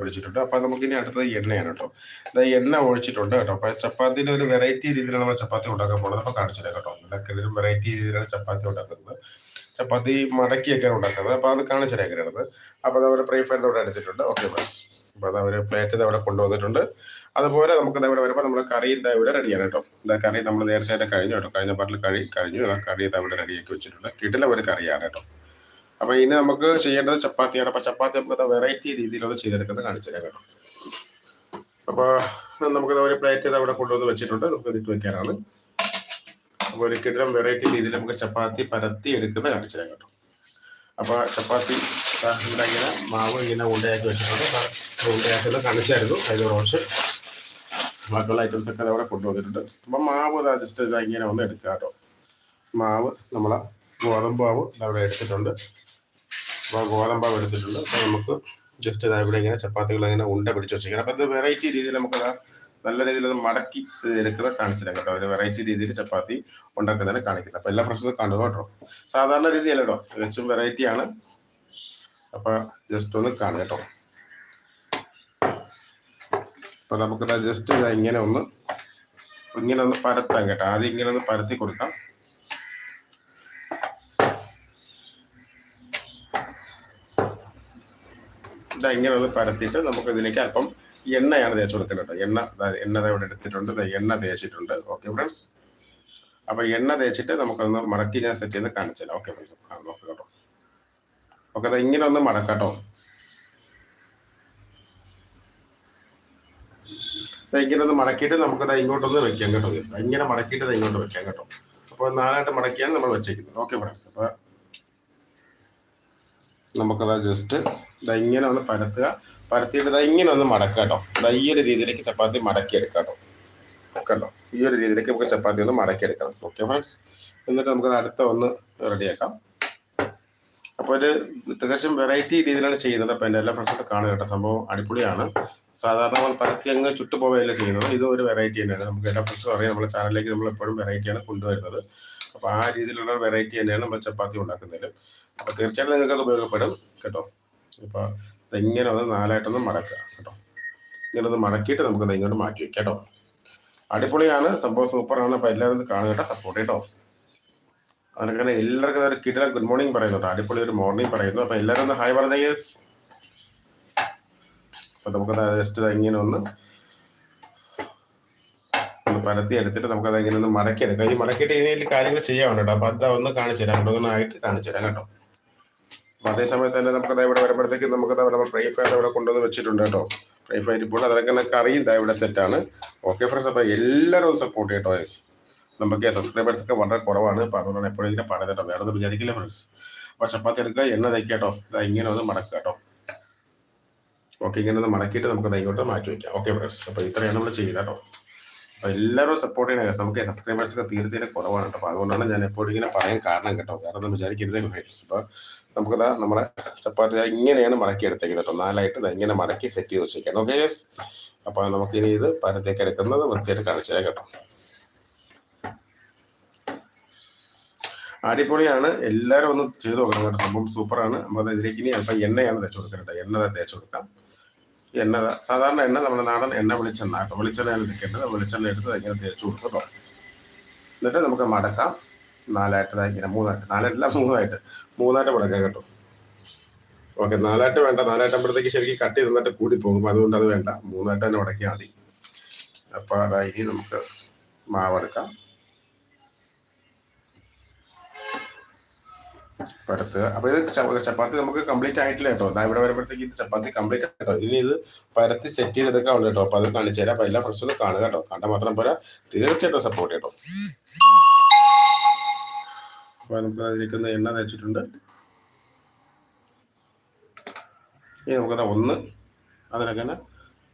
പിടിച്ചിട്ടുണ്ട് അപ്പൊ നമുക്ക് ഇനി അടുത്തത് എണ്ണയാണ് കേട്ടോ. ഇതാ എണ്ണ ഒഴിച്ചിട്ടുണ്ട് കേട്ടോ. അപ്പൊ ചപ്പാത്തിയിൽ ഒരു വെറൈറ്റി രീതിയിലാണ് നമ്മൾ ചപ്പാത്തി ഉണ്ടാക്കാൻ പോകുന്നത്. അപ്പൊ കാണിച്ചു കേട്ടോ. ഇതൊക്കെ ഒരു വെറൈറ്റി രീതിയിലാണ് ചപ്പാത്തി ഉണ്ടാക്കുന്നത്. ചപ്പാത്തി മടക്കിയൊക്കെയാണ് ഉണ്ടാക്കുന്നത്. അപ്പൊ അത് കാണിച്ചു തരാം എങ്ങനെയാണത് അപ്പൊ അതവരെ ഇവിടെ അടിച്ചിട്ടുണ്ട്. ഓക്കെ ബസ് അപ്പൊ അത് അവർ പ്ലേറ്റ് ഇത് അവിടെ കൊണ്ടുവന്നിട്ടുണ്ട്. അതുപോലെ നമുക്ക് ഇതവിടെ വരുമ്പോൾ നമ്മൾ കറി ഇതാ ഇവിടെ റെഡിയാണ് കേട്ടോ. ഇതാ കറി നമ്മൾ നേരത്തെ തന്നെ കഴിഞ്ഞു കേട്ടോ. കഴിഞ്ഞ പാട്ടിൽ കഴി കഴിഞ്ഞു. ആ കറി ഇതാ ഇവിടെ റെഡിയാക്കി വെച്ചിട്ടുണ്ട്. കിടില ഒരു കറിയാണ് കേട്ടോ. അപ്പൊ ഇനി നമുക്ക് ചെയ്യേണ്ടത് ചപ്പാത്തിയാണ്. അപ്പൊ ചപ്പാത്തി നമുക്ക് വെറൈറ്റി രീതിയിലത് ചെയ്തെടുക്കുന്നത് കാണിച്ചു തരാം അപ്പൊ നമുക്ക് ഒരു പ്ലേറ്റ് അവിടെ കൊണ്ടുവന്ന് വെച്ചിട്ടുണ്ട്. നമുക്ക് ഇതിട്ട് വെക്കാനാണ്. അപ്പൊ ഒരു കിടിലം വെറൈറ്റി രീതിയിൽ നമുക്ക് ചപ്പാത്തി പരത്തി എടുക്കുന്നത് കാണിച്ചു തരാം കേട്ടോ. അപ്പൊ ചപ്പാത്തി ഇവിടെ ഇങ്ങനെ മാവ് ഇങ്ങനെ ഉണ്ടയാക്കി വെച്ചിട്ടുണ്ട്. ഉണ്ടയാക്കുന്നത് കാണിച്ചായിരുന്നു അതിന് റോഷ് ബാക്കിയുള്ള ഐറ്റംസ് ഒക്കെ അവിടെ കൊണ്ടുവന്നിട്ടുണ്ട്. അപ്പൊ മാവ് ജസ്റ്റ് ഇങ്ങനെ ഒന്ന് എടുക്കുക കേട്ടോ. മാവ് നമ്മളെ ഗോതമ്പ് മാവ് അവിടെ എടുത്തിട്ടുണ്ട്. അപ്പോൾ ഗോതമ്പാവ് എടുത്തിട്ടുണ്ട്. അപ്പോൾ നമുക്ക് ജസ്റ്റ് ഇതാ ഇവിടെ ഇങ്ങനെ ചപ്പാത്തികൾ ഇങ്ങനെ ഉണ്ട പിടിച്ച് വെച്ചിരിക്കണം അപ്പോൾ ഇത് വെറൈറ്റി രീതിയിൽ നമുക്ക് നല്ല രീതിയിൽ അത് മടക്കി എടുക്കുന്നത് കാണിച്ചില്ല കേട്ടോ. ഒരു വെറൈറ്റി രീതിയിൽ ചപ്പാത്തി ഉണ്ടാക്കുന്നതിനെ കാണിക്കുന്നത്. അപ്പോൾ എല്ലാ ഫ്രഷും കാണുക കേട്ടോ. സാധാരണ രീതിയല്ല കേട്ടോ. തികച്ചും വെറൈറ്റി ആണ്. അപ്പോൾ ജസ്റ്റ് ഒന്ന് കാണുക കേട്ടോ. അപ്പോൾ നമുക്കിത് ജസ്റ്റ് ഇങ്ങനെ ഒന്ന് ഇങ്ങനെ ഒന്ന് പരത്താം കേട്ടോ. ആദ്യം ഇങ്ങനെ ഒന്ന് പരത്തി കൊടുക്കാം. ഇതാ ഇങ്ങനെ ഒന്ന് പരത്തിയിട്ട് നമുക്ക് ഇതിലേക്ക് അല്പം എണ്ണയാണ് തേച്ച് കൊടുക്കേണ്ടത് എണ്ണ എണ്ണ ഇവിടെ എടുത്തിട്ടുണ്ട്. എണ്ണ തേച്ചിട്ടുണ്ട്. ഓക്കെ ഫ്രണ്ട്സ് അപ്പൊ എണ്ണ തേച്ചിട്ട് നമുക്കൊന്ന് മടക്കി ഞാൻ സെറ്റ് ചെയ്ത് കാണിച്ചാൽ ഓക്കെ ഫ്രണ്ട്സ് നോക്ക് കേട്ടോ. ഓക്കെ അതാ ഇങ്ങനെ ഒന്ന് മടക്കാട്ടോ ഇങ്ങനെ ഒന്ന് മടക്കിയിട്ട് നമുക്ക് ദാ ഇങ്ങോട്ടൊന്ന് വെക്കാം കേട്ടോ ദിവസം ഇങ്ങനെ മടക്കിയിട്ട് ദാ ഇങ്ങോട്ട് വെക്കാം കേട്ടോ. അപ്പോൾ നാലായിട്ട് മടക്കിയാണ് നമ്മൾ വെച്ചേക്കുന്നത്. ഓക്കെ ഫ്രണ്ട്സ് അപ്പൊ നമുക്കതാ ജസ്റ്റ് ഇതാ ഇങ്ങനെ ഒന്ന് പരത്തുക. പരത്തിയിട്ട് ഇതാ ഇങ്ങനെ ഒന്ന് മടക്കുക കേട്ടോ. ഇതാ ഈ ഒരു രീതിയിലേക്ക് ചപ്പാത്തി മടക്കി എടുക്കാം കേട്ടോ. കണ്ടോ ഈ ഒരു രീതിയിലേക്ക് നമുക്ക് ചപ്പാത്തി ഒന്ന് മടക്കി എടുക്കാം ഓക്കെ ഫ്രണ്ട്സ്. എന്നിട്ട് നമുക്ക് അടുത്ത ഒന്ന് റെഡിയാക്കാം. അപ്പോൾ ഒരു തികച്ചും വെറൈറ്റി രീതിയിലാണ് ചെയ്യുന്നത്. അപ്പോൾ എന്റെ എല്ലാ ഫ്രണ്ട്സും കാണുക കേട്ടോ. സംഭവം അടിപൊളിയാണ്. സാധാരണ നമ്മൾ പരത്തി അങ്ങ് ചുട്ടുപോവുകയല്ല ചെയ്യുന്നത്. ഇത് ഒരു വെറൈറ്റി തന്നെയാണ്. നമുക്ക് എല്ലാ ഫ്രണ്ട്സും അറിയാം. നമ്മുടെ ചാനലിലേക്ക് നമ്മൾ എപ്പോഴും വെറൈറ്റിയാണ് കൊണ്ടുവരുന്നത്. അപ്പോൾ ആ രീതിയിലുള്ള വെറൈറ്റി തന്നെയാണ് നമ്മൾ ചപ്പാത്തി ഉണ്ടാക്കുന്നതിൽ അപ്പോൾ തീർച്ചയായിട്ടും നിങ്ങൾക്ക് ഉപയോഗപ്പെടും കേട്ടോ. ഇപ്പോൾ ഇതെങ്ങനെ ഒന്ന് നാലായിട്ടൊന്ന് മടക്കുക കേട്ടോ. ഇങ്ങനെ ഒന്ന് മടക്കിയിട്ട് നമുക്കത് ഇങ്ങോട്ട് മാറ്റി വെക്കാം കേട്ടോ. അടിപൊളിയാണ് സംഭവം സൂപ്പറാണ്. അപ്പോൾ എല്ലാവരും കാണുക കേട്ടോ സപ്പോർട്ട് കേട്ടോ. അതിനൊക്കെ എല്ലാവർക്കും ഒരു കിടിലം ഗുഡ് മോർണിംഗ് പറയുന്നു പറയുന്നുണ്ട് അടിപൊളി ഒരു മോർണിംഗ് പറയുന്നു. അപ്പോൾ എല്ലാവരും ഒന്ന് ഹായ് പറഞ്ഞ യെസ് അപ്പം നമുക്കത് ജസ്റ്റ് ഇങ്ങനെ ഒന്ന് ഒന്ന് പരത്തി എടുത്തിട്ട് നമുക്കത് ഇങ്ങനെ ഒന്ന് മടക്കിയെടുക്കാം. ഈ മടക്കിയിട്ട് ഇതിൽ കാര്യങ്ങൾ ചെയ്യാൻ കേട്ടോ. അപ്പോൾ അത് ഒന്ന് കാണിച്ചു തരാം. ഒന്നായിട്ട് കാണിച്ചു തരാം കേട്ടോ. അപ്പോൾ അതേസമയത്ത് തന്നെ നമുക്ക് നമുക്കത് ഇവിടെ വരുമ്പോഴത്തേക്ക് നമുക്കത് അവിടെ പ്രൈഫയർ ഇവിടെ കൊണ്ടുവന്ന് വെച്ചിട്ടുണ്ട് കേട്ടോ. പ്രൈഫയർ ഇപ്പോൾ അതൊക്കെ തന്നെ കറിയും ഇവിടെ സെറ്റാണ് ഓക്കെ ഫ്രണ്ട്സ് അപ്പോൾ എല്ലാവരും സപ്പോർട്ട് ചെയ്യട്ടോ യെസ് നമുക്ക് സബ്സ്ക്രൈബേഴ്സ് ഒക്കെ വളരെ കുറവാണ്. അപ്പോൾ അതുകൊണ്ടാണ് എപ്പോഴും ഇങ്ങനെ പറയുന്നത് വേറെ ഒന്നും വിചാരിക്കില്ല ഫ്രണ്ട്സ് അപ്പോൾ ചപ്പാത്തി എടുക്കുക എണ്ണ തയ്ക്കുക കേട്ടോ ഇതാ ഇങ്ങനെ ഒന്ന് മടക്കുക കേട്ടോ ഓക്കെ ഇങ്ങനെ ഒന്ന് മടക്കിയിട്ട് നമുക്ക് ഇങ്ങോട്ട് മാറ്റി വയ്ക്കാം ഓക്കെ ഫ്രണ്ട്സ് അപ്പോൾ ഇത്രയാണ് നമ്മൾ ചെയ്യുക കേട്ടോ എല്ലാവരും സപ്പോർട്ട് ചെയ്യണേ. നമുക്ക് സബ്സ്ക്രൈബേഴ്സ് ഒക്കെ തീർച്ചയായിട്ടും കുറവാണ് കേട്ടോ. അതുകൊണ്ടാണ് ഞാൻ എപ്പോഴും ഇങ്ങനെ പറയാൻ കാരണം കേട്ടോ. കാരണം ഒന്നും വിചാരിക്കരുത് അപ്പൊ അപ്പോൾ നമ്മുടെ നമ്മളെ ചപ്പാത്തി ഇങ്ങനെയാണ് മടക്കി എടുത്തേക്കുന്നത് കേട്ടോ. നാലായിട്ട് ഇങ്ങനെ മടക്കി സെറ്റ് ചെയ്ത് വെച്ചേക്കാം ഓക്കെ യെസ് അപ്പോൾ നമുക്ക് ഇനി ഇത് പരത്തേക്ക് എടുക്കുന്നത് വൃത്തിയായിട്ട് കാണിച്ചു തരാം കേട്ടോ. അടിപൊളിയാണ്. എല്ലാവരും ഒന്ന് ചെയ്ത് നോക്കണം കേട്ടോ. സംഭവം സൂപ്പറാണ് അപ്പോൾ ഇതിലേക്ക് ഇനി അല്പം എണ്ണയാണ് തേച്ച് കൊടുക്കേണ്ടത് എണ്ണ തേച്ച് കൊടുക്കാം. എണ്ണ സാധാരണ എണ്ണ നമ്മുടെ നാടൻ എണ്ണ വെളിച്ചെണ്ണ കേട്ടോ. വെളിച്ചെണ്ണയാണ് എടുക്കേണ്ടത്. വെളിച്ചെണ്ണ എടുത്ത് ഇങ്ങനെ തേച്ച് കൊടുക്കട്ടോ കേട്ടോ. എന്നിട്ട് നമുക്ക് മടക്കാം. നാലായിട്ട് ഇങ്ങനെ മൂന്നായിട്ട്. നാലായിട്ടല്ല മൂന്നായിട്ട്. മൂന്നായിട്ട് മടക്കാം കേട്ടോ. ഓക്കെ നാലായിട്ട് വേണ്ട. നാലായിട്ടാകുമ്പോഴത്തേക്ക് ശരിക്കും കട്ട് ചെയ്ത് നിന്നിട്ട് കൂടി പോകും. അതുകൊണ്ട് അത് വേണ്ട. മൂന്നായിട്ട് തന്നെ മടക്കിയാൽ മതി. അപ്പോൾ അതായി നമുക്ക് മാവെടുക്കാം പരത്തുക. അപ്പോൾ ഇത് ചപ്പാത്തി നമുക്ക് കംപ്ലീറ്റ് ആയിട്ടില്ല കേട്ടോ. ഇവിടെ വരുമ്പോഴത്തേക്ക് ചപ്പാത്തി കംപ്ലീറ്റ് കേട്ടോ. ഇനി ഇത് പരത്തി സെറ്റ് ചെയ്തെടുക്കാൻ ഉണ്ട് കേട്ടോ. അപ്പോൾ അത് കാണിച്ചു തരാം. അപ്പോൾ എല്ലാ പ്രശ്നവും കാണുക കേട്ടോ. കണ്ടാൽ മാത്രം പോരാ. തീർച്ചയായിട്ടും സപ്പോർട്ട് കേട്ടോ നമുക്ക് അതിരിക്കുന്ന എണ്ണ തയ്ച്ചിട്ടുണ്ട് ഇനി നമുക്കത് ഒന്ന് അതിനൊക്കെ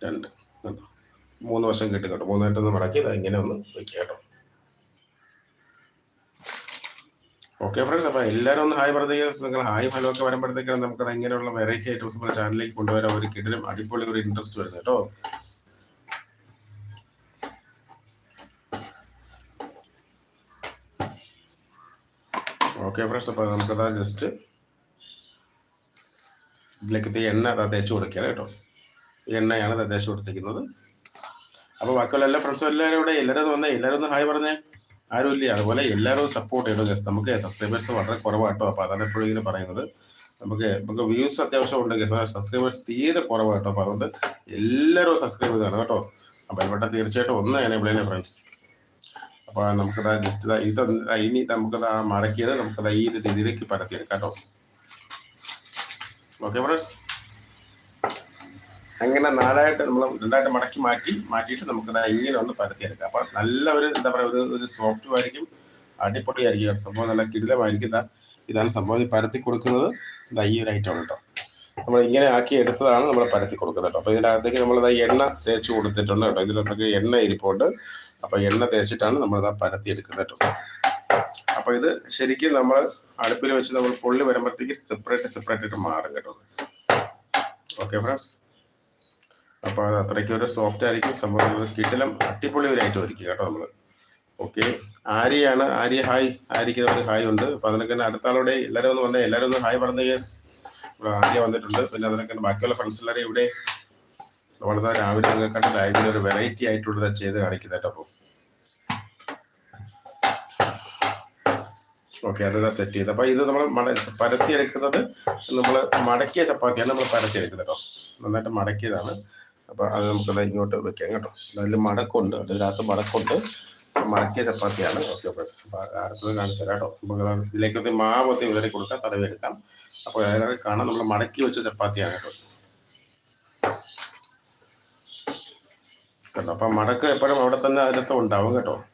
രണ്ട്. കേട്ടോ മൂന്ന് വശം കിട്ടും കേട്ടോ. മൂന്നായിട്ടൊന്ന് മടക്കി ഇത് ഇങ്ങനെ ഒന്ന് വയ്ക്കുക കേട്ടോ. ഓക്കെ ഫ്രണ്ട്സ് അപ്പോൾ എല്ലാവരും ഒന്ന് ഹായ് പറയുക നിങ്ങൾ ഹായ് ഹലോ ഒക്കെ വരുമ്പോഴത്തേക്കാണ് നമുക്ക് ഇങ്ങനെയുള്ള വെറൈറ്റി ഐറ്റംസ് നമ്മുടെ ചാനലിലേക്ക് കൊണ്ടുവരാൻ ഒരു കിടലും അടിപൊളി ഒരു ഇൻട്രസ്റ്റ് വരുന്നത് കേട്ടോ. ഓക്കെ ഫ്രണ്ട്സ് അപ്പോൾ നമുക്കതാ ജസ്റ്റ് ഇതിലേക്ക് എണ്ണ അതാ തേച്ച് കൊടുക്കുകയാണ് കേട്ടോ. എണ്ണയാണ് അതാ തേച്ച് കൊടുത്തിരിക്കുന്നത്. അപ്പോൾ ബാക്കിയുള്ള എല്ലാ ഫ്രണ്ട്സും എല്ലാവരും ഇവിടെ എല്ലാവരും വന്നേ എല്ലാവരും ഒന്ന് ഹായ് പറഞ്ഞേ. ആരും ഇല്ല അതുപോലെ എല്ലാവരും സപ്പോർട്ട് ചെയ്യണം. ഗസ് നമുക്ക് സബ്സ്ക്രൈബേഴ്സ് വളരെ കുറവാട്ടോ. അപ്പോൾ അതാണ് എപ്പോഴും ഇങ്ങനെ പറയുന്നത്. നമുക്ക് നമുക്ക് വ്യൂസ് അത്യാവശ്യം ഉണ്ടെങ്കിൽ സബ്സ്ക്രൈബേഴ്സ് തീരെ കുറവാട്ടോ. അപ്പോൾ അതുകൊണ്ട് എല്ലാവരും സബ്സ്ക്രൈബ് ചെയ്താണ് കേട്ടോ. അപ്പോൾ ഇവിടെ തീർച്ചയായിട്ടും ഒന്ന് എനേബിൾ ഫ്രണ്ട്സ് അപ്പോൾ നമുക്കത് ജസ്റ്റ് ഇത് ഇനി നമുക്കത് ആ മടക്കിയത് നമുക്കത് ഈ രീതിയിലേക്ക് പരത്തിയെടുക്കാം കേട്ടോ. ഓക്കെ ഫ്രണ്ട്സ് അങ്ങനെ നാലായിട്ട് നമ്മൾ രണ്ടായിട്ട് മടക്കി മാറ്റി മാറ്റിയിട്ട് നമുക്ക് ഇങ്ങനെ ഒന്ന് പരത്തിയെടുക്കാം. അപ്പോൾ നല്ല ഒരു എന്താ പറയുക ഒരു ഒരു സോഫ്റ്റും ആയിരിക്കും അടിപൊളിയായിരിക്കും. സംഭവം നല്ല കിടിലമായിരിക്കും. ഇതാ ഇതാണ് സംഭവം. പരത്തി കൊടുക്കുന്നത് ഇതാ ഈ ഒരു ഐറ്റം കേട്ടോ നമ്മൾ ഇങ്ങനെ ആക്കി എടുത്തതാണ് നമ്മൾ പരത്തി കൊടുക്കുന്നത് കേട്ടോ. അപ്പോൾ നമ്മൾ എണ്ണ തേച്ച് കൊടുത്തിട്ടുണ്ട് കേട്ടോ. ഇതിനകത്തേക്ക് എണ്ണ ഇരിപ്പുണ്ട്. അപ്പോൾ എണ്ണ തേച്ചിട്ടാണ് നമ്മൾ നമ്മളിതാ പരത്തി എടുക്കുന്നത് കേട്ടോ. അപ്പോൾ ഇത് ശരിക്കും നമ്മൾ അടുപ്പിൽ വെച്ച് നമ്മൾ പൊള്ളി വരുമ്പോഴത്തേക്ക് സെപ്പറേറ്റ് സെപ്പറേറ്റ് ആയിട്ട് മാറും കേട്ടോ. ഓക്കെ ഫ്രണ്ട്സ് അപ്പോൾ അത് അത്രയ്ക്ക് ഒരു സോഫ്റ്റ് ആയിരിക്കും. സംഭവം ഒരു കിട്ടിലും അടിപൊളി ഒരു ഐറ്റം ആയിരിക്കും കേട്ടോ നമ്മൾ ഓക്കെ ആര്യയാണ്. ആര്യ ഹായ് ആര്യക്ക് ഒരു ഹായ് ഉണ്ട്. അപ്പോൾ അതിനൊക്കെ തന്നെ അടുത്ത ആളോടെ എല്ലാവരും ഒന്ന് വന്നേ. എല്ലാവരും ഒന്ന് ഹായ് പറഞ്ഞ ഇവിടെ ആര്യ വന്നിട്ടുണ്ട്. പിന്നെ അതിനൊക്കെ ബാക്കിയുള്ള ഫ്രണ്ട്സ് എല്ലാവരും ഇവിടെ. വളരെ രാവിലെ നിങ്ങൾക്ക് കണ്ട ലൈവിൽ ഒരു വെറൈറ്റി ആയിട്ടുള്ളത് ചെയ്ത് കാണിക്കുന്നത് അപ്പോൾ ഓക്കെ അതാ സെറ്റ് ചെയ്ത് അപ്പോൾ ഇത് നമ്മൾ മട പരത്തിയെടുക്കുന്നത് നമ്മൾ മടക്കിയ ചപ്പാത്തിയാണ് നമ്മൾ പരത്തിയെടുക്കുന്നത് കേട്ടോ. നന്നായിട്ട് മടക്കിയതാണ്. അപ്പോൾ അത് നമുക്കത് ഇങ്ങോട്ട് വെക്കാം കേട്ടോ. അതിൽ മടക്കുണ്ട്. അതിനകത്ത് മടക്കുണ്ട്. മടക്കിയ ചപ്പാത്തിയാണ്. ഓക്കെ ഫ്രണ്ട്സ് അപ്പോൾ അടുത്തത് കാണിച്ചു തരാം കേട്ടോ. നമുക്ക് മാവ് മാവത്തി വിതറി കൊടുക്കാം തടവി എടുക്കാം. അപ്പോൾ അതിനൊക്കെ കാണാം. നമ്മൾ മടക്കി വെച്ച ചപ്പാത്തിയാണ് കേട്ടോ. കേട്ടോ അപ്പം മടക്ക് എപ്പോഴും അവിടെ തന്നെ അതിനകത്ത് ഉണ്ടാവും കേട്ടോ.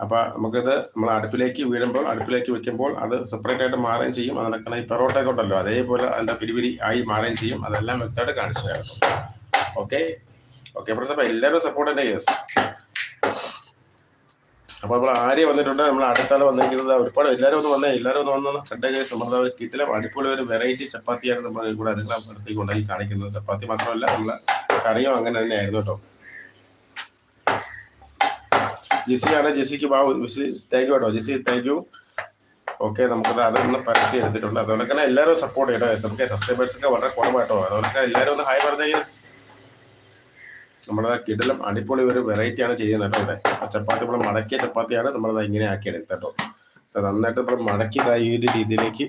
അപ്പോൾ നമുക്കിത് നമ്മൾ അടുപ്പിലേക്ക് വീഴുമ്പോൾ അടുപ്പിലേക്ക് വെക്കുമ്പോൾ അത് സെപ്പറേറ്റ് ആയിട്ട് മാറുകയും ചെയ്യും. അതിനൊക്കെ ഈ പെറോട്ടയൊക്കെ ഉണ്ടല്ലോ. അതേപോലെ അതിന്റെ പിരിപിരി ആയി മാറുകയും ചെയ്യും. അതെല്ലാം വ്യക്തമായിട്ട് കാണിച്ചു തരാം കേട്ടോ. ഓക്കെ ഓക്കെ ഫ്രണ്ട്സ് എല്ലാവരും സപ്പോർട്ട് തന്നെ കേസ് അപ്പോൾ നമ്മൾ ആര്യ വന്നിട്ടുണ്ട്. നമ്മൾ അടുത്താലും വന്നിരിക്കുന്നത് ഒരുപാട് എല്ലാവരും ഒന്ന് വന്നേ. എല്ലാവരും ഒന്ന് വന്നു. കണ്ട കേസ് നമ്മുടെ ഒരു കിട്ടിലും അടിപൊളി ഒരു വെറൈറ്റി ചപ്പാത്തിയാണ് നമ്മൾ കൂടെ അതെല്ലാം അടുത്തേക്ക് ഉണ്ടാക്കി കാണിക്കുന്നത്. ചപ്പാത്തി മാത്രമല്ല നമ്മളെ കറിയും അങ്ങനെ തന്നെയായിരുന്നു കേട്ടോ. ജിസിയാണ് ജിസിക്ക് ബാബു ജിസി താങ്ക് യു കേട്ടോ. ജിസി താങ്ക് യു ഓക്കെ നമുക്കത് അതൊന്ന് പരത്തി എടുത്തിട്ടുണ്ട്. അതുപോലെ തന്നെ എല്ലാവരും സപ്പോർട്ട് ചെയ്യട്ടോ നമുക്ക് സബ്സ്ക്രൈബേഴ്സ് ഒക്കെ വളരെ കുറവാട്ടോ അതുകൊണ്ട് എല്ലാവരും ഒന്ന് ഹായ് പറഞ്ഞ നമ്മുടെ കിടലം അടിപൊളി ഒരു വെറൈറ്റി ആണ് ചെയ്യുന്നത് കേട്ടോ ഇവിടെ. ചപ്പാത്തി നമ്മൾ മടക്കിയ ചപ്പാത്തിയാണ് നമ്മളത് ഇങ്ങനെ ആക്കി എടുത്തത് കേട്ടോ നന്നായിട്ട് നമ്മൾ മടക്കി ഈ ഒരു രീതിയിലേക്ക്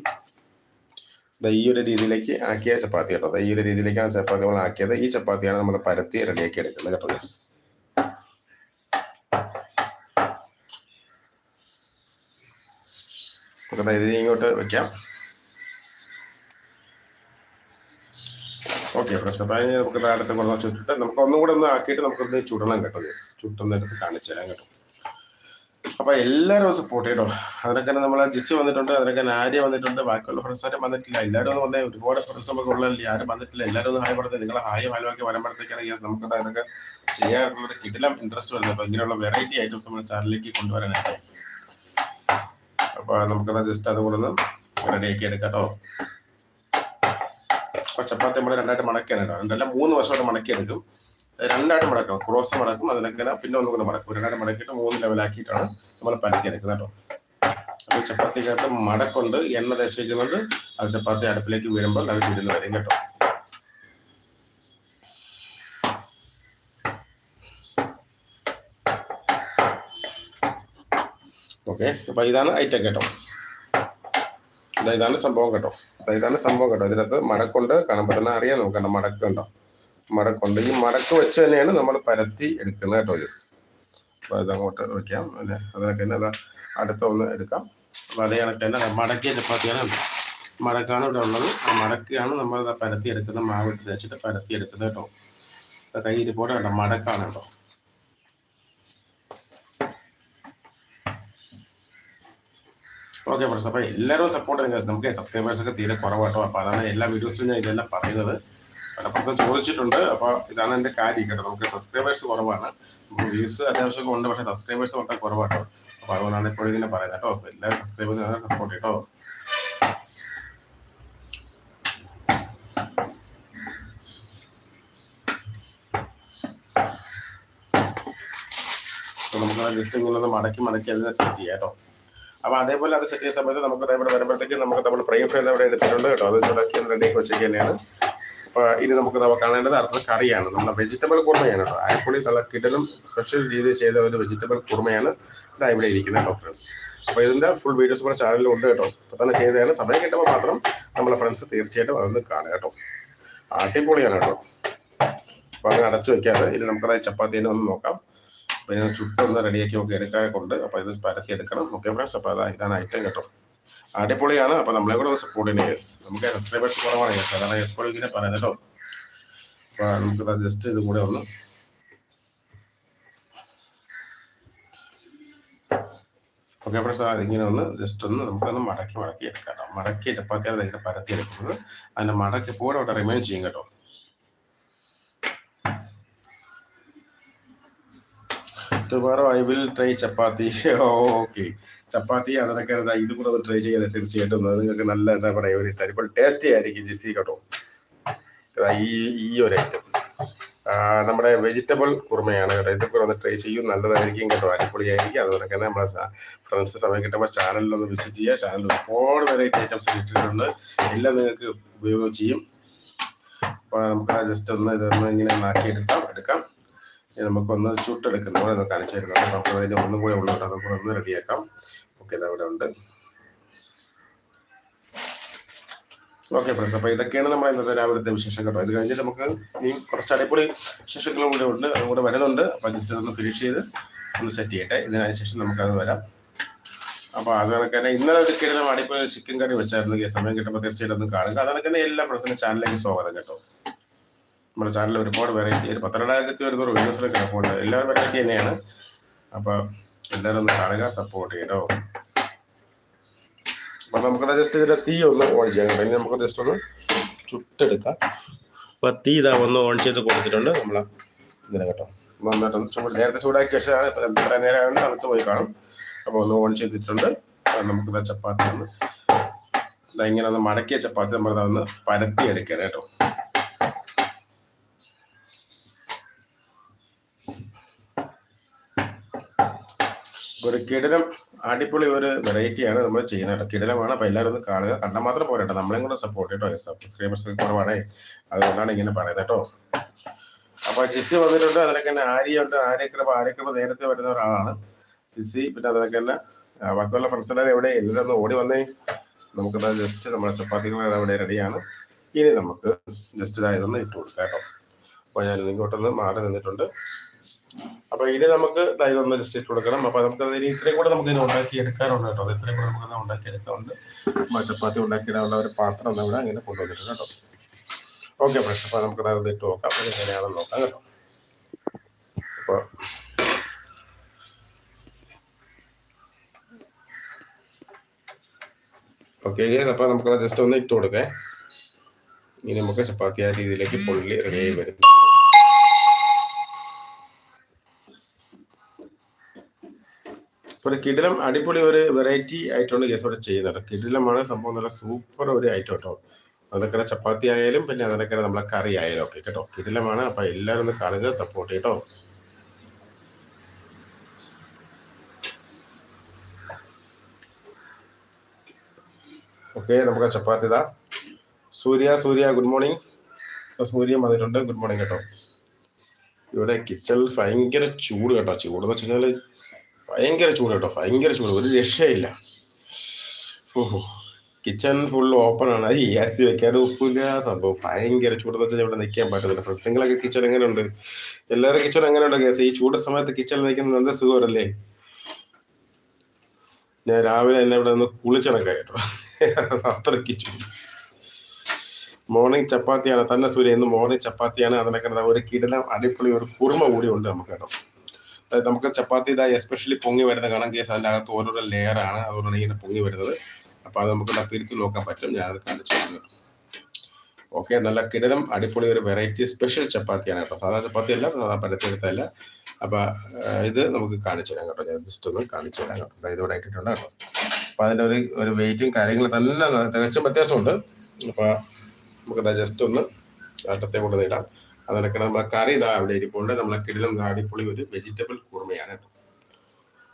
ഈ ഒരു രീതിയിലേക്ക് ആക്കിയ ചപ്പാത്തി കേട്ടോ. ഈ ഒരു രീതിയിലേക്കാണ് ചപ്പാത്തി നമ്മൾ ആക്കിയത്. ഈ ചപ്പാത്തിയാണ് നമ്മൾ പരത്തി റെഡിയാക്കി എടുക്കുന്നത് കേട്ടോ ഗസ് ഇത് ഇങ്ങോട്ട് വെക്കാം. ഓക്കെ പ്രശ്നം അതിന് നമുക്ക് താഴത്തെ കുറച്ച് ചുട്ടിട്ട് നമുക്ക് ഒന്നും കൂടെ ഒന്ന് ആക്കിയിട്ട് നമുക്കൊന്ന് ചുടണം കേട്ടോ യെസ് ചുട്ടൊന്ന് എടുത്ത് കാണിച്ചു തരാം കേട്ടോ. അപ്പൊ എല്ലാവരും സപ്പോർട്ട് ചെയ്യട്ടോ അതിനൊക്കെ നമ്മൾ ജിസി വന്നിട്ടുണ്ട് അതിനൊക്കെ ആര്യ വന്നിട്ടുണ്ട് ബാക്കിയുള്ള ഫ്രണ്ട്സ് ആരും വന്നിട്ടില്ല. എല്ലാവരും ഒന്ന് വന്നേ ഒരുപാട് ഫ്രണ്ട്സ് നമുക്ക് ഉള്ളതല്ലേ ആരും വന്നിട്ടില്ല. എല്ലാവരും ഒന്ന് ഹായ് പറഞ്ഞത് നിങ്ങൾ ഹായ് ഹാലുവാക്കി വരുമ്പോഴത്തേക്കാണ് യെസ് നമുക്ക് അതൊക്കെ ചെയ്യാനുള്ള ഒരു കിടിലം ഇൻട്രസ്റ്റ് വരുന്നത്. അപ്പൊ ഇങ്ങനെയുള്ള വെറൈറ്റി ഐറ്റംസ് നമ്മുടെ ചാനലിലേക്ക് കൊണ്ടുവരാനായിട്ട്. അപ്പൊ നമുക്കത് ജസ്റ്റ് അതുകൊണ്ടൊന്ന് റെഡിയാക്കി എടുക്കാം കേട്ടോ അപ്പോൾ ചപ്പാത്തി നമ്മൾ രണ്ടായിട്ട് മടക്കിയാണ് രണ്ടല്ല മൂന്ന് വശമായിട്ട് മടക്കി എടുക്കും രണ്ടായിട്ട് മടക്കാം. ക്രോസ് മടക്കും അതിനൊക്കെ പിന്നെ ഒന്നും കൂടെ മടക്കും രണ്ടായിട്ട് മടക്കിയിട്ട് മൂന്ന് ലെവലാക്കിയിട്ടാണ് നമ്മൾ പരത്തി എടുക്കുന്നത് കേട്ടോ. അപ്പോൾ ചപ്പാത്തിക്കകത്ത് മടക്കുണ്ട് എണ്ണ തേച്ച് അത് ചപ്പാത്തി അടുപ്പിലേക്ക് വീഴുമ്പോൾ അത് തിരുന്ന് വരും കേട്ടോ. ഓക്കെ അപ്പോൾ ഇതാണ് ഐറ്റം കേട്ടോ. ഇതാണ് സംഭവം കേട്ടോ. ഇതാണ് സംഭവം കേട്ടോ. ഇതിനകത്ത് മടക്കുണ്ട്. കാണുമ്പോൾ തന്നെ അറിയാം നമുക്ക് കണ്ടോ മടക്കുണ്ടോ. മടക്കുണ്ട്. ഈ മടക്ക് വെച്ച് തന്നെയാണ് നമ്മൾ പരത്തി എടുക്കുന്നത് കേട്ടോ ജസ് അപ്പോൾ ഇതങ്ങോട്ട് വെക്കാം. അല്ലേ? അതിനൊക്കെ തന്നെ അതാ അടുത്ത ഒന്ന് എടുക്കാം. അപ്പോൾ അതേ കണക്ക് തന്നെ മടക്കിയ ചപ്പാത്തിയാണ്. മടക്കാണ് ഇവിടെ ഉള്ളത്. ആ മടക്കിയാണ് നമ്മൾ പരത്തി എടുക്കുന്ന മാവിട്ട് തേച്ചിട്ട് പരത്തി എടുക്കുന്നത് കേട്ടോ. കൈ ഇരിപ്പോടെ കേട്ടോ. മടക്കാണ് കേട്ടോ. ഓക്കെ ഫ്രണ്ട്സ് അപ്പോൾ എല്ലാവരും സപ്പോർട്ട് ചെയ്യുക നമുക്ക് സബ്സ്ക്രൈബേഴ്സ് ഒക്കെ തീരെ കുറവാട്ടോ അപ്പോൾ അതാണ് എല്ലാ വീഡിയോസിലും ഞാൻ ഇതെല്ലാം പറയുന്നത്. പലപ്പോഴും ചോദിച്ചിട്ടുണ്ട്. അപ്പോൾ ഇതാണ് എന്റെ കാര്യം കേട്ടോ. നമുക്ക് സബ്സ്ക്രൈബേഴ്സ് കുറവാണ്. നമുക്ക് വ്യൂസ് അത്യാവശ്യമൊക്കെ ഉണ്ട് പക്ഷേ സബ്സ്ക്രൈബേഴ്സ് വളരെ കുറവാട്ടോ അപ്പോൾ അതുകൊണ്ടാണ് ഇപ്പോഴും ഇങ്ങനെ പറയുന്നത് കേട്ടോ. അപ്പോൾ എല്ലാവരും സബ്സ്ക്രൈബേഴ്സ് സപ്പോർട്ട് കേട്ടോ. നമുക്ക് നമുക്ക് ലിസ്റ്റ് ഇങ്ങനെ മടക്കി മടക്കി അതിനെ സെറ്റ് ചെയ്യാം കേട്ടോ. അപ്പോൾ അതേപോലെ അത് സെറ്റ് ചെയ്യുന്ന സമയത്ത് നമുക്ക് അതേപോലെ വരുമ്പോഴത്തേക്ക് നമുക്ക് നമ്മൾ പ്രൈം ഫ്രൈ അവിടെ എടുത്തിട്ടുണ്ട് കേട്ടോ. അത് ചൂടാക്കി റെഡിയാക്കി വെച്ചേക്ക് തന്നെയാണ് അപ്പോൾ ഇനി നമുക്ക് കാണേണ്ടത് അടുത്ത കറിയാണ്. നമ്മുടെ വെജിറ്റബിൾ കുറുമയാണ് കേട്ടോ. അരിപ്പൊടി നല്ല കിടലും സ്പെഷ്യൽ രീതിയിൽ ചെയ്ത ഒരു വെജിറ്റബിൾ കുറുമയാണ് ഇതാ ഇവിടെ ഇരിക്കുന്നത് കേട്ടോ ഫ്രണ്ട്സ് അപ്പോൾ ഇതിന്റെ ഫുൾ വീഡിയോസ് കൂടെ ചാനലിൽ ഉണ്ട് കേട്ടോ. ഇപ്പോൾ തന്നെ ചെയ്തതാണ് സമയം കിട്ടുമ്പോൾ മാത്രം നമ്മളെ ഫ്രണ്ട്സ് തീർച്ചയായിട്ടും അതൊന്ന് കാണുക കേട്ടോ. അടിപൊളിയാണ് കേട്ടോ. അപ്പോൾ അങ്ങനെ അടച്ചു വെക്കാതെ ഇനി നമുക്കത് ചപ്പാത്തിനെ ഒന്ന് നോക്കാം. പിന്നെ ചുട്ടൊന്ന് റെഡിയാക്കി നമുക്ക് എടുക്കാൻ കൊണ്ട് അപ്പോൾ ഇത് പരത്തി എടുക്കണം. ഓക്കെ ഫ്രണ്ട്സ് അപ്പോൾ അതാ ഇതാണ് ഐറ്റം കേട്ടോ. അടിപൊളിയാണ്. അപ്പോൾ നമ്മളെ കൂടെ ഒന്ന് സപ്പോർട്ട് ചെയ്യുന്നത് യെസ് നമുക്ക് സബ്സ്ക്രൈബേഴ്സ് കുറവാണ്. യെസ് അതാണ് എപ്പോഴും ഇങ്ങനെ പറയുന്നത് കേട്ടോ. അപ്പോൾ നമുക്ക് ജസ്റ്റ് ഇത് കൂടെ ഒന്ന് ഓക്കെ ഫ്രണ്ട്സ് അതിങ്ങനെ ഒന്ന് ജസ്റ്റ് ഒന്ന് നമുക്കൊന്ന് മടക്കി മടക്കി എടുക്കാം കേട്ടോ. മടക്കി ചപ്പാത്തിയാണ് ഇതിനെ പരത്തി എടുക്കുന്നത്. അതിന്റെ മടക്കി കൂടെ അവിടെ റിമൈൻ ചെയ്യും കേട്ടോ. Tomorrow I will try chapati okay chapati അതിനൊക്കെ ഇത് കൂടെ ഒന്ന് ട്രൈ ചെയ്യാതെ തീർച്ചയായിട്ടും. നിങ്ങൾക്ക് നല്ല എന്താ പറയുക ഒരു ഇപ്പോൾ ടേസ്റ്റി ആയിരിക്കും ജിസി കേട്ടോ. ഈ ഈ ഒരു ഐറ്റം നമ്മുടെ വെജിറ്റബിൾ കുറുമയാണ് കേട്ടോ. ഇതൊക്കെ ഒന്ന് ട്രൈ ചെയ്യും. നല്ലതായിരിക്കും കേട്ടോ. അടിപൊളിയായിരിക്കും. അതുപോലെ തന്നെ നമ്മുടെ ഫ്രണ്ട്സ് സമയം കിട്ടുമ്പോൾ ചാനലിലൊന്ന് വിസിറ്റ് ചെയ്യുക. ചാനലിൽ ഒരുപാട് വെറൈറ്റി ഐറ്റംസ് കിട്ടിയിട്ടുണ്ട് എല്ലാം നിങ്ങൾക്ക് ഉപയോഗം ചെയ്യും. അപ്പോൾ നമുക്ക് ജസ്റ്റ് ഒന്ന് ഇതൊന്ന് ഇങ്ങനെ നാക്കിയെടുക്കാം എടുക്കാം. നമുക്കൊന്ന് ചുട്ടെടുക്കുന്ന കൂടെ ഒന്ന് കാണിച്ചു തരുന്നുണ്ട് നമുക്ക് അതിന്റെ ഒന്നും കൂടെ ഉള്ളോട്ട് അതും ഒന്ന് റെഡിയാക്കാം. ഓക്കെ ഇതവിടെ ഉണ്ട്. ഓക്കെ ഫ്രണ്ട്സ് അപ്പോൾ ഇതൊക്കെയാണ് നമ്മൾ ഇന്നത്തെ രാവിലത്തെ വിശേഷം കേട്ടോ. ഇത് കഴിഞ്ഞിട്ട് നമുക്ക് ഇനി കുറച്ച് അടിപൊളി വിശേഷങ്ങളും കൂടെ ഉണ്ട് അതും കൂടെ വരുന്നുണ്ട്. അപ്പോൾ ജസ്റ്റ് അതൊന്ന് ഫിനിഷ് ചെയ്ത് ഒന്ന് സെറ്റ് ചെയ്യട്ടെ. ഇതിനനുശേഷം നമുക്കത് വരാം. അപ്പോൾ കണക്ക് തന്നെ ഇന്നലെ ഒരു കിടലം അടിപൊളി ചിക്കൻ കറി വെച്ചായിരുന്നു. സമയം കിട്ടുമ്പോൾ തീർച്ചയായിട്ടും ഒന്ന് കാണുക. അതൊക്കെ തന്നെ എല്ലാ ഫ്രണ്ട്സിനും ചാനലിലേക്ക് സ്വാഗതം കേട്ടോ. നമ്മുടെ ചാനലിൽ ഒരുപാട് വെറൈറ്റി ഒരു പന്ത്രണ്ടായിരത്തി ഒരുന്നൂറ് വീഡിയോസിലൊക്കെ കിടപ്പുണ്ട് എല്ലാവരും വെറൈറ്റി തന്നെയാണ്. അപ്പോൾ എല്ലാവരും ഒന്ന് കാണുക സപ്പോർട്ട് ചെയ്തോ. അപ്പൊ നമുക്കത് ജസ്റ്റ് ഇതിന്റെ തീ ഒന്ന് ഓൺ ചെയ്യാം കേട്ടോ. ഇനി നമുക്ക് ജസ്റ്റ് ഒന്ന് ചുട്ടെടുക്കാം. അപ്പൊ തീ ഇതാ ഒന്ന് ഓൺ ചെയ്ത് കൊടുത്തിട്ടുണ്ട്. നമ്മളെ ഇതിനെ കേട്ടോ. നന്നായിട്ടൊന്ന് ചൂട് നേരത്തെ ചൂടാക്കി വെച്ചതാണ്. ഇപ്പൊ എത്ര നേരം ആയതുകൊണ്ട് തണുത്ത് പോയി കാണും. അപ്പോൾ ഒന്ന് ഓൺ ചെയ്തിട്ടുണ്ട്. നമുക്കിതാ ചപ്പാത്തി ഒന്ന് ഇതാ ഇങ്ങനെ ഒന്ന് മടക്കിയ ചപ്പാത്തി നമ്മൾ ഒന്ന് പരത്തി എടുക്കാൻ കേട്ടോ. ഒരു കിടലം അടിപൊളി ഒരു വെറൈറ്റിയാണ് നമ്മൾ ചെയ്യുന്നത് കേട്ടോ. കിടലമാണ്. അപ്പോൾ എല്ലാവരും ഒന്ന് കാണുക. കണ്ടാൽ മാത്രം പോരാ കേട്ടോ. നമ്മളെയും കൂടെ സപ്പോർട്ട് കേട്ടോ. സബ്സ്ക്രൈബേഴ്സ് കുറവാണേ. അതുകൊണ്ടാണ് ഇങ്ങനെ പറയുന്നത് കേട്ടോ. അപ്പോൾ ജിസി വന്നിട്ടുണ്ട്. അതിലൊക്കെ തന്നെ ആര്യയുണ്ട്. ആര്യക്രമ ആര്യക്രമ നേരത്തെ വരുന്ന ഒരാളാണ്. ജിസി പിന്നെ അതിലൊക്കെ തന്നെ ബാക്കിയുള്ള ഫ്രണ്ട്സ് എല്ലാവരും എവിടെ? എല്ലാവരും ഒന്ന് ഓടി വന്നേ. നമുക്കത് ജസ്റ്റ് നമ്മുടെ ചപ്പാത്തികൾ അവിടെ റെഡിയാണ് ഇനി നമുക്ക് ജസ്റ്റ് ഇതായതൊന്ന് ഇട്ട് കൊടുക്കാം കേട്ടോ. അപ്പോൾ ഞാൻ ഇങ്ങോട്ടൊന്ന് മാറി നിന്നിട്ടുണ്ട്. അപ്പൊ ഇനി നമുക്ക് ഇതൊന്ന് ജസ്റ്റ് ഇട്ട് കൊടുക്കണം. അപ്പൊ നമുക്ക് അതിന് ഇത്രയും കൂടെ നമുക്ക് ഇതിന് ഉണ്ടാക്കി എടുക്കാറുണ്ട് കേട്ടോ. അത് ഇത്രയും കൂടെ നമുക്ക് ഉണ്ടാക്കി എടുക്കാറുണ്ട് ചപ്പാത്തി ഉണ്ടാക്കിയിടാനുള്ള ഒരു പാത്രം ഇവിടെ ഇങ്ങനെ കൊണ്ടുവന്നിട്ടുണ്ട് കേട്ടോ. ഓക്കെ ഫ്രഷ് അപ്പൊ നമുക്ക് അത് ഇട്ട് നോക്കാം. എങ്ങനെയാണെന്ന് നോക്കാം കേട്ടോ. അപ്പൊ ഓക്കെ അപ്പൊ നമുക്ക് ജസ്റ്റ് ഒന്ന് ഇട്ട് കൊടുക്കേ. ഇനി നമുക്ക് ചപ്പാത്തി ആ രീതിയിലേക്ക് പൊള്ളി റെഡിയായി വരുന്നു ഒരു കിടിലം അടിപൊളി ഒരു വെറൈറ്റി ആയിട്ടാണ് കേസ് ഇവിടെ ചെയ്യുന്നത്. കിടിലമാണ് സംഭവം നല്ല സൂപ്പർ ഒരു ഐറ്റം കേട്ടോ. അതൊക്കെ ചപ്പാത്തി ആയാലും പിന്നെ അതൊക്കെ നമ്മളെ കറി ആയാലും ഒക്കെ കേട്ടോ. കിടിലമാണ് അപ്പൊ എല്ലാവരും ഒന്ന് കാണുക സപ്പോർട്ട് ചെയ്യട്ടോ ഓക്കെ നമുക്ക് ചപ്പാത്തി ഇതാ. സൂര്യ സൂര്യ ഗുഡ് മോർണിംഗ് സൂര്യ വന്നിട്ടുണ്ട് ഗുഡ് മോർണിംഗ് കേട്ടോ. ഇവിടെ കിച്ചണിൽ ഭയങ്കര ചൂട് കേട്ടോ. ചൂട് എന്ന് വെച്ച് ഭയങ്കര ചൂട് കേട്ടോ ഭയങ്കര ചൂട്. ഒരു രക്ഷയില്ല. ഓഹോ കിച്ചൺ ഫുൾ ഓപ്പൺ ആണ്. അത് എ സി വെക്കാതെ ഒപ്പില്ല സംഭവം ഭയങ്കര ചൂട്. വെച്ചാൽ ഇവിടെ നിൽക്കാൻ പറ്റുന്നില്ല നിങ്ങളൊക്കെ കിച്ചൺ എങ്ങനെയുണ്ട്? എല്ലാവരും കിച്ചൺ എങ്ങനെയുണ്ട് കേസ് ഈ ചൂട് സമയത്ത് കിച്ചണിൽ നിൽക്കുന്നത് നല്ല സുഖമല്ലേ? ഞാൻ രാവിലെ എന്നെ ഇവിടെ നിന്ന് കുളിച്ചണക്ക കേട്ടോ അത്രയ്ക്ക് ചൂട്. മോർണിംഗ് ചപ്പാത്തിയാണ്. തന്നെ സൂര്യ ഇന്ന് മോർണിംഗ് ചപ്പാത്തിയാണ്. അതിനൊക്കെ ഒരു കിടലം അടിപൊളി ഒരു കുറുമ കൂടി ഉണ്ട് നമുക്ക് കേട്ടോ. നമുക്ക് ചപ്പാത്തി ഇതാ എസ്പെഷ്യലി പൊങ്ങി വരുന്നത് കാണാം കേസ് അതിന്റെ അകത്ത് ഓരോരോ ലെയർ ആണ്. അതുകൊണ്ടാണ് ഇങ്ങനെ പൊങ്ങി വരുന്നത്. അപ്പോൾ അത് നമുക്ക് പിരിച്ചു നോക്കാൻ പറ്റും. ഞാനത് കാണിച്ചു തരുന്നു ഓക്കെ നല്ല കിടലം അടിപൊളി ഒരു വെറൈറ്റി സ്പെഷ്യൽ ചപ്പാത്തിയാണ് കേട്ടോ. സാധാ ചപ്പാത്തി അല്ല സാധാ പരത്തെടുത്തല്ല അപ്പോൾ ഇത് നമുക്ക് കാണിച്ചു തരാം കേട്ടോ. ഞാൻ ജസ്റ്റ് ഒന്ന് കാണിച്ചു തരാം കേട്ടോ. അതായത് ഇവിടെ ഇട്ടിട്ടുണ്ട് കേട്ടോ. അപ്പോൾ അതിന്റെ ഒരു ഒരു വെയിറ്റും കാര്യങ്ങളും തന്നെ തികച്ചും വ്യത്യാസമുണ്ട്. അപ്പൊ നമുക്കത് ജസ്റ്റ് ഒന്ന് ആട്ടത്തെ കൊണ്ട് നീടാം അതിനൊക്കെ നമ്മൾ കറി ഇതാ അവിടെ ഇരിപ്പുണ്ട്. നമ്മളെ കിടിലും അടിപൊളി ഒരു വെജിറ്റബിൾ കുറുമയാണ് കേട്ടോ.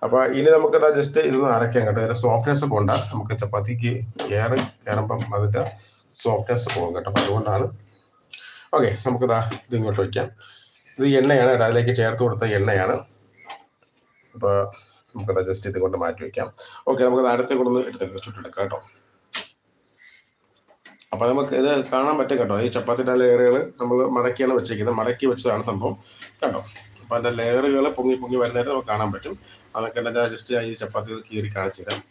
അപ്പൊ ഇനി നമുക്കതാ ജസ്റ്റ് ഇതൊന്ന് അരയ്ക്കാം കേട്ടോ. അതിന്റെ സോഫ്റ്റ്നെസ് കൊണ്ടാ നമുക്ക് ചപ്പാത്തിക്ക് ഏറെ കയറുമ്പം അതിന്റെ സോഫ്റ്റ്നെസ് പോകും കേട്ടോ. അപ്പൊ അതുകൊണ്ടാണ്. ഓക്കെ നമുക്കിതാ ഇത് ഇങ്ങോട്ട് വയ്ക്കാം ഇത് എണ്ണയാണ് കേട്ടോ. അതിലേക്ക് ചേർത്ത് കൊടുത്ത എണ്ണയാണ്. അപ്പോൾ നമുക്കത് ജസ്റ്റ് ഇത് കൊണ്ട് മാറ്റി വെക്കാം. ഓക്കെ നമുക്കത് അടുത്ത കൊണ്ടൊന്ന് എടുത്ത് ചുട്ടെടുക്കാം കേട്ടോ. അപ്പോൾ നമുക്ക് ഇത് കാണാൻ പറ്റും കേട്ടോ. ഈ ചപ്പാത്തിന്റെ ലെയറുകൾ നമ്മൾ മടക്കിയാണ് വെച്ചേക്കുന്നത് മടക്കി വെച്ചതാണ് സംഭവം. കണ്ടോ? അപ്പോൾ അതിന്റെ ലെയറുകൾ പൊങ്ങി പൊങ്ങി വരുന്നതായിട്ട് നമുക്ക് കാണാൻ പറ്റും. അതൊക്കെ ഞാൻ ജസ്റ്റ് ഈ ചപ്പാത്തി കീറി കാണിച്ചു തരാം.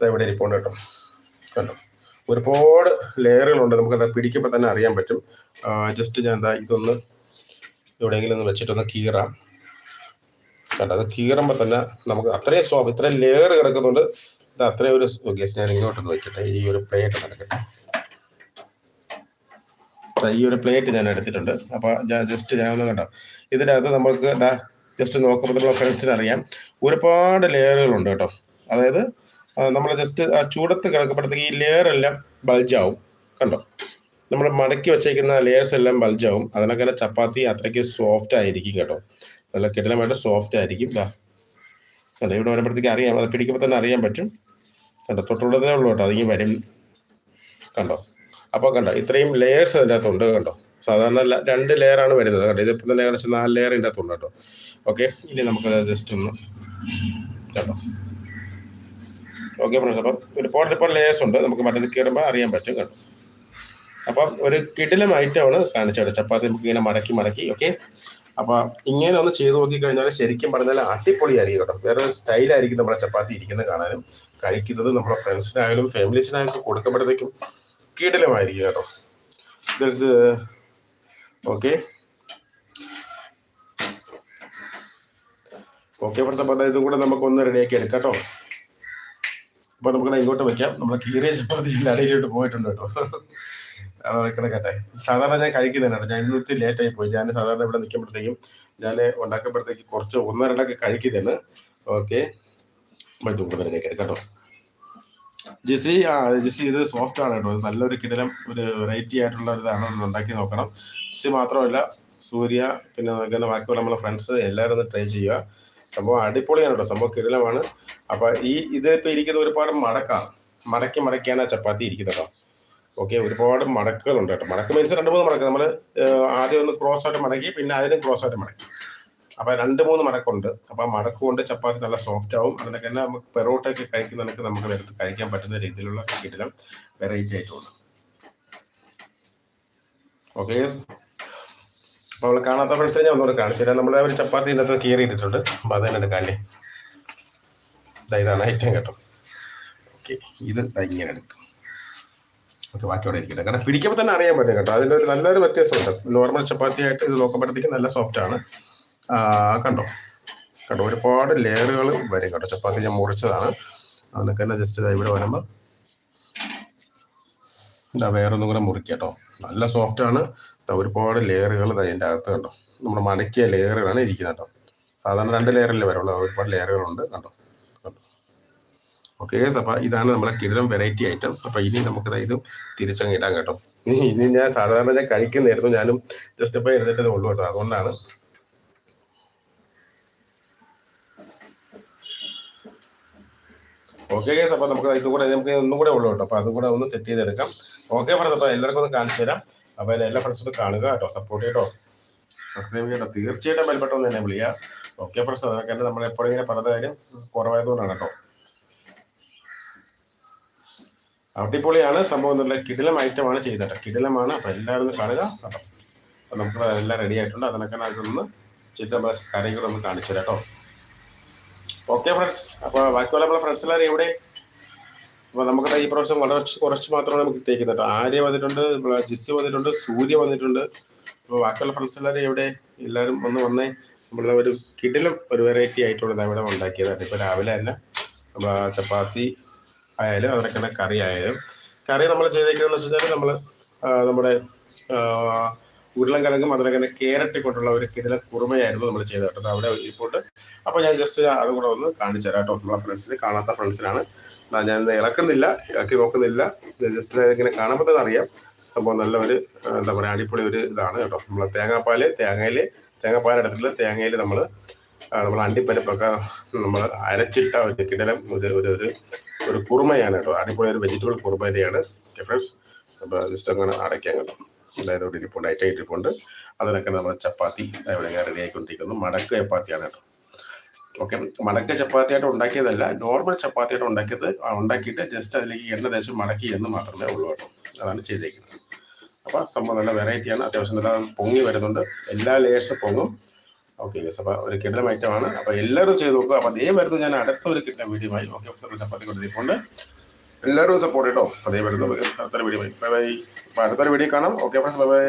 ഇവിടെ ഇരിപ്പുണ്ട് കേട്ടോ. കണ്ടോ? ഒരുപാട് ലെയറുകളുണ്ട്. നമുക്ക് നമുക്കത് പിടിക്കുമ്പോൾ തന്നെ അറിയാൻ പറ്റും. ജസ്റ്റ് ഞാൻ എന്താ ഇതൊന്ന് എവിടെയെങ്കിലും ഒന്ന് വെച്ചിട്ടൊന്ന് കീറാം. കണ്ടോ? അത് കീറുമ്പോൾ തന്നെ നമുക്ക് അത്രയും സോഫ് ഇത്രയും ലെയർ കിടക്കുന്നുണ്ട്. അത്രയും ഒരു ഗസ് ഞാൻ ഇങ്ങോട്ടൊന്ന് വെക്കട്ടെ. ഈ ഒരു പ്ലേറ്റ് നടക്കട്ടെ. ഈ ഒരു പ്ലേറ്റ് ഞാൻ എടുത്തിട്ടുണ്ട്. അപ്പോൾ ജസ്റ്റ് ഞാൻ ഒന്ന് കണ്ടോ? ഇതിന്റെ അകത്ത് നമുക്ക് ഇതാ ജസ്റ്റ് നോക്കുമ്പോൾ നമ്മൾ ഫ്രണ്ട്സിന് അറിയാം. ഒരുപാട് ലെയറുകളുണ്ട് കേട്ടോ. അതായത് നമ്മൾ ജസ്റ്റ് ആ ചൂടത്ത് കിടക്കുമ്പോഴത്തേക്ക് ഈ ലെയറെല്ലാം ബൾജാവും കണ്ടോ? നമ്മൾ മടക്കി വെച്ചേക്കുന്ന ലെയേഴ്സ് എല്ലാം ബൾജാവും അതിനൊക്കെ ചപ്പാത്തി അത്രയ്ക്ക് സോഫ്റ്റ് ആയിരിക്കും കേട്ടോ. നല്ല കിടലമായിട്ട് സോഫ്റ്റ് ആയിരിക്കും. ഇതാ കണ്ടോ? ഇവിടെ വരുമ്പോഴത്തേക്ക് അറിയാം. അത് പിടിക്കുമ്പോൾ തന്നെ അറിയാൻ പറ്റും. കണ്ടോ? തൊട്ടുള്ളതേ ഉള്ളൂ കേട്ടോ. അതിങ്ങനെ വരും. കണ്ടോ? അപ്പോൾ കണ്ടോ ഇത്രയും ലെയേഴ്സ് അതിന്റെ അകത്തുണ്ട് കണ്ടോ. സാധാരണ രണ്ട് ലെയറാണ് വരുന്നത് കണ്ടോ. ഇതിപ്പോൾ തന്നെ ഏകദേശം നാല് ലെയർ ഇതിന്റെ അകത്തുണ്ട് കേട്ടോ. ഓക്കെ ഇനി നമുക്കത് ജസ്റ്റ് ഒന്ന് കണ്ടോ. ഓക്കെ ഫ്രണ്ട്സ് അപ്പം ഒരുപാട് ഇപ്പോൾ ലെയേഴ്സ് ഉണ്ട്. നമുക്ക് മറ്റത് കയറുമ്പോൾ അറിയാൻ പറ്റും കേട്ടോ അപ്പം ഒരു കിടിലം ഐറ്റമാണ് കാണിച്ചത് ചപ്പാത്തി നമുക്ക് ഇങ്ങനെ മടക്കി മടക്കി ഓക്കെ അപ്പോൾ ഇങ്ങനെ ഒന്ന് ചെയ്ത് നോക്കിക്കഴിഞ്ഞാൽ ശരിക്കും പറഞ്ഞാൽ അടിപൊളിയായിരിക്കും കേട്ടോ. വേറെ ഒരു സ്റ്റൈലായിരിക്കും നമ്മുടെ ചപ്പാത്തി ഇരിക്കുന്നത് കാണാനും കഴിക്കുന്നത് നമ്മുടെ ഫ്രണ്ട്സിനായാലും ഫാമിലീസിനായാലും കൊടുക്കുമ്പോഴത്തേക്കും കിടിലമായിരിക്കും കേട്ടോ ദിസ് ഓക്കെ ഓക്കെ ഫ്രണ്ട്സ് അപ്പോൾ ഇതും കൂടെ നമുക്കൊന്ന് റെഡിയാക്കി എടുക്കാം കേട്ടോ. അപ്പോൾ നമുക്ക് ഇങ്ങോട്ട് വെക്കാം. നമ്മൾ കീറിയ ചപ്പാത്തി അടിയിലോട്ട് പോയിട്ടുണ്ട് കേട്ടോ. അത് കേട്ടെ സാധാരണ ഞാൻ കഴിക്കുന്നതാണ് ഞാൻ ഇന്നത്തെ ലേറ്റായി പോയി. ഞാൻ സാധാരണ ഇവിടെ നിൽക്കുമ്പോഴത്തേക്കും ഞാൻ ഉണ്ടാക്കുമ്പോഴത്തേക്ക് കുറച്ച് ഒന്നരണ്ടൊക്കെ കഴിക്കുന്നതാണ്. ഓക്കെ അപ്പോൾ ഇതും കൂടെ റെഡിയാക്കി എടുക്കാം കേട്ടോ. ജിസി ആ ജിസി ഇത് സോഫ്റ്റ് ആണ് കേട്ടോ. നല്ലൊരു കിടലം ഒരു വെറൈറ്റി ആയിട്ടുള്ള ഒരു ഇതാണ് ഉണ്ടാക്കി നോക്കണം. ജിസി മാത്രമല്ല സൂര്യ പിന്നെ നോക്കുന്ന ബാക്കിയുള്ള നമ്മളെ ഫ്രണ്ട്സ് എല്ലാവരും ഒന്ന് ട്രൈ ചെയ്യുക. സംഭവം അടിപൊളിയാണ് കേട്ടോ. സംഭവം കിടലമാണ്. അപ്പൊ ഈ ഇതിപ്പോ ഇരിക്കുന്ന ഒരുപാട് മടക്കാണ് മടക്കി മടക്കിയാണ് ആ ചപ്പാത്തി ഇരിക്കുന്നത് കേട്ടോ. ഓക്കെ ഒരുപാട് മടക്കുകളുണ്ട് കേട്ടോ. മടക്ക് മീൻസ് രണ്ട് മൂന്ന് മടക്ക്. നമ്മൾ ആദ്യം ഒന്ന് ക്രോസ് ആയിട്ട് മടക്കി പിന്നെ അതിനും ക്രോസ് ആയിട്ട് മടക്കി. അപ്പൊ രണ്ട് മൂന്ന് മടക്കുണ്ട്. അപ്പൊ ആ മടക്ക് കൊണ്ട് ചപ്പാത്തി നല്ല സോഫ്റ്റ് ആവും. അതിനൊക്കെ തന്നെ നമുക്ക് പെറോട്ടയൊക്കെ കഴിക്കുന്നതൊക്കെ നമുക്ക് എടുത്ത് കഴിക്കാൻ പറ്റുന്ന രീതിയിലുള്ള ടിക്കറ്റുകൾ വെറൈറ്റി ആയിട്ടുണ്ട്. ഓക്കെ അപ്പൊ അവൾ കാണാത്ത ഫ്രണ്ട്സ് ഞാൻ ഒന്നുകൂടെ കാണിച്ചു തരാം. നമ്മളെ ഒരു ചപ്പാത്തി ഇതിനകത്ത് കീറി ഇട്ടിട്ടുണ്ട് അപ്പൊ അത് തന്നെ എടുക്കാല്ലേ ഇതാണ് ഐറ്റം കേട്ടോ. ഓക്കെ ഇത് ഇങ്ങനെ എടുക്കും. ഓക്കെ ബാക്കി അവിടെ ഇരിക്കട്ടെ. കാരണം പിടിക്കുമ്പോൾ തന്നെ അറിയാൻ പറ്റും കേട്ടോ. അതിന്റെ ഒരു നല്ലൊരു വ്യത്യാസമുണ്ട്. നോർമൽ ചപ്പാത്തി ആയിട്ട് ഇത് നോക്കുമ്പോഴത്തേക്ക് നല്ല സോഫ്റ്റ് ആണ്. കണ്ടോ? കണ്ടോ? ഒരുപാട് ലെയറുകൾ വരും കേട്ടോ. ചപ്പാത്തി ഞാൻ മുറിച്ചതാണ്. അതൊക്കെ തന്നെ ജസ്റ്റ് ഇവിടെ വരുമ്പോൾ ഇതാ വേറൊന്നും കൂടെ മുറിക്കുക കേട്ടോ. നല്ല സോഫ്റ്റ് ആണ്. ഒരുപാട് ലെയറുകൾ അതിന്റെ അകത്ത് കണ്ടോ? നമ്മൾ മടക്കിയ ലെയറുകളാണ് ഇരിക്കുന്നത് കേട്ടോ. സാധാരണ രണ്ട് ലെയറല്ലേ വരുള്ളൂ. ഒരുപാട് ലെയറുകളുണ്ട് കണ്ടോ? ഓക്കെ അപ്പോൾ ഇതാണ് നമ്മുടെ കിടിലം വെറൈറ്റി ഐറ്റം അപ്പോൾ ഇനി നമുക്ക് ഇത് തിരിച്ചങ്ങ് ഇടാം കേട്ടോ. ഇനി ഇനി ഞാൻ സാധാരണ ഞാൻ കഴിക്കുന്നതായിരുന്നു ഞാനും ജസ്റ്റ് ഇപ്പോൾ എഴുതിട്ടതേ ഉള്ളൂ കേട്ടോ. അതുകൊണ്ടാണ് ഓക്കെ ഗേസ് അപ്പോൾ നമുക്ക് ഇതും കൂടെ നമുക്ക് ഒന്നും കൂടെ ഉള്ളൂ കേട്ടോ. അപ്പോൾ അതും കൂടെ ഒന്ന് സെറ്റ് ചെയ്തെടുക്കാം. ഓക്കെ ഫ്രണ്ട്സ് അപ്പോൾ എല്ലാവർക്കും ഒന്ന് കാണിച്ചു തരാം. അപ്പോൾ എല്ലാ ഫ്രണ്ട്സും കാണുക കേട്ടോ സപ്പോർട്ട് ചെയ്യട്ടോ സബ്സ്ക്രൈബ് ചെയ്യട്ടോ തീർച്ചയായിട്ടും ബെൽബട്ടൺ ഒന്ന് തന്നെ വിളിക്കുക ഓക്കെ ഫ്രണ്ട്സ് അതൊക്കെ നമ്മൾ എപ്പോഴും ഇങ്ങനെ പറഞ്ഞ കാര്യം കുറവായതുകൊണ്ടാണ് കേട്ടോ. അടിപൊളിയാണ്. സംഭവം എന്നുള്ള കിടിലം ഐറ്റമാണ് ചെയ്തത് കിടിലമാണ്. അപ്പൊ എല്ലാവരും കാണുക. കേട്ടോ അപ്പോൾ നമുക്ക് എല്ലാം റെഡി ആയിട്ടുണ്ട്. അതിനൊക്കെ നമുക്കൊന്ന് ചിത്രം കാര്യങ്ങളൊന്ന് കാണിച്ചു തരാം കേട്ടോ. ഓക്കെ ഫ്രണ്ട്സ് അപ്പോൾ ബാക്കിയുള്ള നമ്മളെ ഫ്രണ്ട്സ് എല്ലാവരും എവിടെ? അപ്പോൾ നമുക്ക് ഈ പ്രാവശ്യം വളരെ കുറച്ച് മാത്രമാണ് നമുക്ക് കിട്ടിയിരിക്കുന്നത് കേട്ടോ ആര്യ വന്നിട്ടുണ്ട് നമ്മളെ ജിസ്സി വന്നിട്ടുണ്ട് സൂര്യ വന്നിട്ടുണ്ട്. അപ്പോൾ ബാക്കിയുള്ള ഫ്രണ്ട്സ് എല്ലാവരും എവിടെ? എല്ലാവരും ഒന്ന് വന്നേ. നമ്മളെ ഒരു കിടിലും ഒരു വെറൈറ്റി ആയിട്ടുള്ളത് ഇവിടെ ഉണ്ടാക്കിയതാണ്. ഇപ്പോൾ രാവിലെ തന്നെ നമ്മൾ ചപ്പാത്തി ആയാലും അതിനൊക്കെ കറി ആയാലും. കറി നമ്മൾ ചെയ്തേക്കുന്നതെന്ന് വെച്ച് കഴിഞ്ഞാൽ നമ്മൾ നമ്മുടെ ആ, ഉരുളൻ കിഴങ്ങും അതിനൊക്കെ കേരട്ടി കൊണ്ടുള്ള ഒരു കിടിലൻ കുറുമയായിരുന്നു നമ്മൾ ചെയ്തത് കേട്ടോ. അവിടെ ഇപ്പോട്ട് അപ്പോൾ ഞാൻ ജസ്റ്റ് അതും കൂടെ ഒന്ന് കാണിച്ചു തരാം കേട്ടോ. നമ്മളെ ഫ്രണ്ട്സിന് കാണാത്ത ഫ്രണ്ട്സിനാണ് ഞാൻ ഇളക്കുന്നില്ല ഇളക്കി നോക്കുന്നില്ല. ജസ്റ്റ് ഇങ്ങനെ കാണുമ്പോൾ തന്നെ അറിയാം. സംഭവം നല്ല ഒരു എന്താ പറയുക അടിപൊളി ഒരു ഇതാണ് കേട്ടോ. നമ്മൾ തേങ്ങാപ്പാൽ തേങ്ങയിൽ തേങ്ങാപ്പാൽ എടുത്തിട്ടുള്ള തേങ്ങയിൽ നമ്മൾ നമ്മൾ അണ്ടിപ്പരിപ്പൊക്കെ നമ്മൾ അരച്ചിട്ട ഒരു കിടലം ഒരു ഒരു ഒരു ഒരു കുറുമയാണ് കേട്ടോ. അടിപൊളി ഒരു വെജിറ്റബിൾ കുറുമയാണ് ഓക്കെ ഫ്രണ്ട്സ് അപ്പോൾ ജസ്റ്റ് അങ്ങനെ അടയ്ക്കാൻ കേട്ടോ. അതായത് ഇവിടെ ഇരിപ്പുണ്ട് ഐറ്റം ഇരിപ്പുണ്ട്. അതിനൊക്കെ നമ്മൾ ചപ്പാത്തി ഇവിടെ റെഡി ആയിക്കൊണ്ടിരിക്കുന്നു. മടക്ക് ചപ്പാത്തിയാണ് കേട്ടോ. ഓക്കെ മടക്ക ചപ്പാത്തിയായിട്ട് ഉണ്ടാക്കിയതല്ല നോർമൽ ചപ്പാത്തിയായിട്ട് ഉണ്ടാക്കിയത് ഉണ്ടാക്കിയിട്ട് ജസ്റ്റ് അതിലേക്ക് എണ്ണ ദേശം മടക്കി എന്ന് മാത്രമേ ഉള്ളൂ കേട്ടോ. അതാണ് ചെയ്തേക്കുന്നത്. അപ്പോൾ സംഭവം നല്ല വെറൈറ്റിയാണ് അത്യാവശ്യം നല്ല പൊങ്ങി വരുന്നുണ്ട്. എല്ലാ ലേയേഴ്സ് പൊങ്ങും. ഓക്കെ യെസ് അപ്പോൾ ഒരു കിടലം ഐറ്റമാണ് അപ്പോൾ എല്ലാവരും ചെയ്ത് നോക്കുക. അപ്പോൾ അതേ വരുന്നു ഞാൻ അടുത്ത ഒരു കിട്ടുന്ന വീഡിയോ ആയി ഓക്കെ ചപ്പാത്തി കൊണ്ടിരിപ്പുണ്ട് എല്ലാവരും സപ്പോർട്ട് കേട്ടോ അതേ വരുന്നു. അടുത്തൊരു വീഡിയോ ബൈ ബൈ അടുത്തൊരു വീഡിയോ കാണാം. Okay friends bye bye